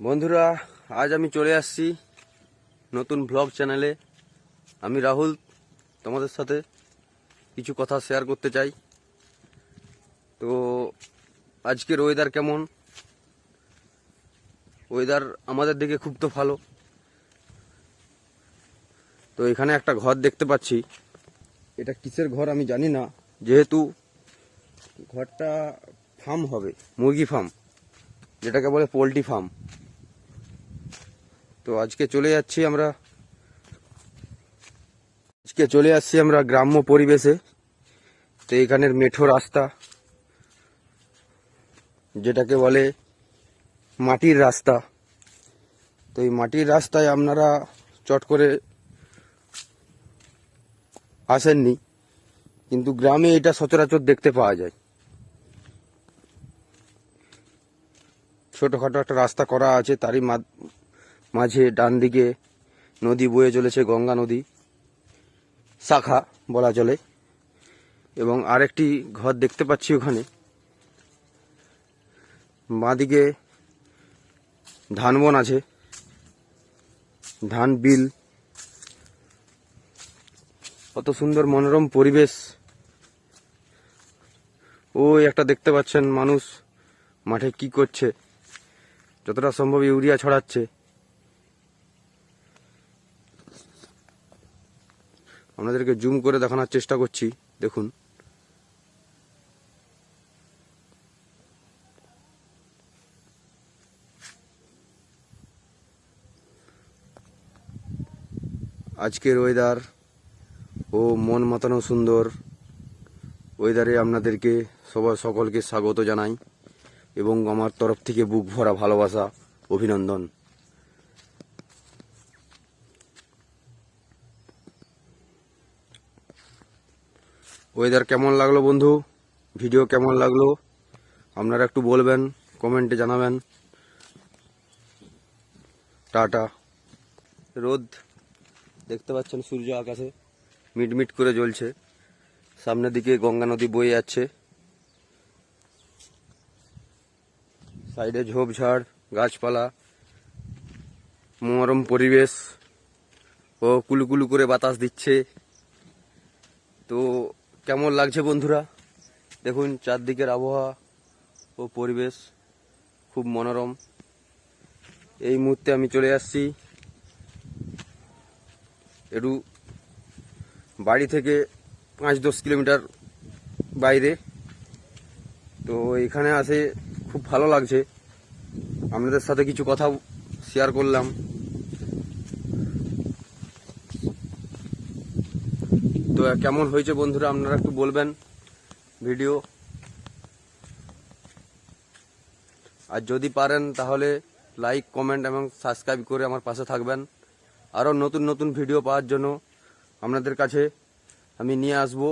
বন্ধুরা, আজ আমি চলে আসছি নতুন ব্লগ চ্যানেলে আমি রাহুল, তোমাদের সাথে কিছু কথা শেয়ার করতে চাই। তো, আজকের ওয়েদার কেমন? ওয়েদার আমাদের দিকে খুব তো ভালো। তো, এখানে একটা ঘর দেখতে পাচ্ছি। এটা কিসের ঘর আমি জানি না। যেহেতু ঘরটা ফার্ম হবে, মুরগি ফার্ম যেটাকে বলে পোলট্রি ফার্ম তো আজকে চলে যাচ্ছি আমরা। আজকে চলে আসছি আমরা গ্রাম্য পরিবেশে। তো এখানের মেঠো রাস্তা, যেটাকে বলে মাটির রাস্তা। তো এই মাটির রাস্তায় আপনারা চট করে আসেননি, কিন্তু গ্রামে এটা সচরাচর দেখতে পাওয়া যায়। ছোটখাটো একটা রাস্তা করা আছে, তারই মাঝে ডান দিকে নদী বয়ে চলেছে, গঙ্গা নদী। শাখা বলা চলে। এবং আরেকটি ঘর দেখতে পাচ্ছি ওখানে। বাঁদিকে ধান বন আছে। ধান বিল। কত সুন্দর মনোরম পরিবেশ। ওই একটা দেখতে পাচ্ছেন মানুষ মাঠে কি করছে। যতটা সম্ভব ইউরিয়া ছড়াচ্ছে। আপনাদেরকে জুম করে দেখানোর চেষ্টা করছি, দেখুন। আজকের ওয়েদার ও মন মাতানো সুন্দর। ওয়েদারে আপনাদেরকে সবার সকলকে স্বাগত জানাই এবং আমার তরফ থেকে বুক ভরা ভালোবাসা, অভিনন্দন। ওয়েদার কেমন লাগল বন্ধু? ভিডিও কেমন লাগল? আপনারা একটু বলবেন কমেন্টে জানাবেন। টাটা। রোদ, দেখতে পাচ্ছেন সূর্য আকাশে, মিটমিট করে জ্বলছে। সামনের দিকে গঙ্গা নদী বয়ে যাচ্ছে। সাইডে ঝোপঝাড়, গাছপালা, মনোরম পরিবেশ। ও কুলুকুলু করে বাতাস দিচ্ছে। তো কেমন লাগছে বন্ধুরা? দেখুন, চারদিকের আবহাওয়া ও পরিবেশ খুব মনোরম। এই মুহূর্তে আমি চলে আসছি একটু বাড়ি থেকে পাঁচ দশ কিলোমিটার বাইরে। তো এখানে আসে খুব ভালো লাগছে। আপনাদের সাথে কিছু কথা শেয়ার করলাম। তো কেমন হয়েছে বন্ধুরা, আপনারা একটু বলবেন ভিডিও? আর যদি পারেন তাহলে লাইক কমেন্ট এবং সাবস্ক্রাইব করে আমার পাশে থাকবেন। আরও নতুন নতুন ভিডিও পাওয়ার জন্য আপনাদের কাছে আমি নিয়ে আসব।